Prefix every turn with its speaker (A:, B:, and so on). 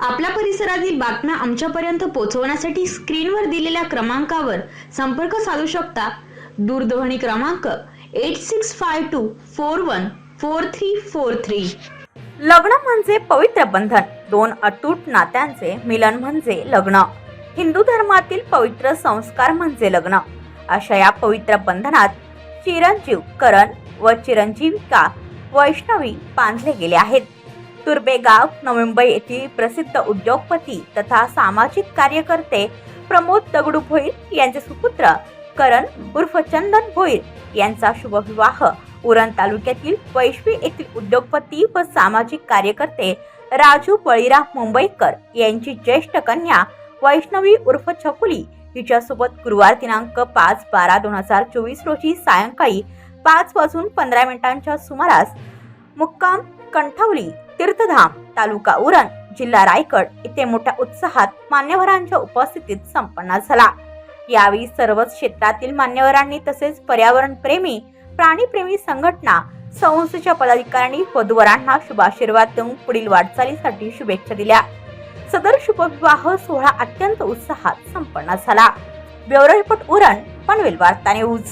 A: आपल्या परिसरातील बातम्या आमच्यापर्यंत पोहोचवण्यासाठी स्क्रीनवर दिलेल्या क्रमांकावर संपर्क साधू शकता. दूरध्वनी क्रमांक eight six five two four one four three four three.
B: लग्न म्हणजे पवित्र बंधन. दोन अतूट नात्यांचे मिलन म्हणजे लग्न. हिंदू धर्मातील पवित्र संस्कार म्हणजे लग्न. अशा या पवित्र बंधनात चिरंजीव करण व चिरंजीविका वैष्णवी बांधले गेले आहेत. तुर्बेगाव नवी येथील प्रसिद्ध उद्योगपती तथा सामाजिक कार्यकर्ते प्रमोद दगडू भोईर यांचे सुपुत्र करण उर्फ चंदन भोईर यांचा शुभविवाह उरण तालुक्यातील वैश्वी येथील उद्योगपती व सामाजिक कार्यकर्ते राजू बळीराम मुंबईकर यांची ज्येष्ठ कन्या वैष्णवी उर्फ छकुली हिच्यासोबत गुरुवार दिनांक पाच बारा दोन हजार चोवीस रोजी सायंकाळी पाच वाजून पंधरा मिनिटांच्या सुमारास मुक्काम कंठवली तीर्थधाम तालुका उरण जिल्हा रायगड येथे मोठ्या उत्साहात मान्यवरांच्या उपस्थितीत संपन्न झाला. यावेळी सर्वच क्षेत्रातील मान्यवरांनी तसेच पर्यावरण प्रेमी प्राणीप्रेमी संघटना संस्थेच्या पदाधिकाऱ्यांनी वधूवरांना शुभाशीर्वाद देऊन पुढील वाटचालीसाठी शुभेच्छा दिल्या. सदर शुभविवाह सोहळा अत्यंत उत्साहात संपन्न झाला. ब्युरो रिपोर्ट उरण पनवेल वार्ता न्यूज.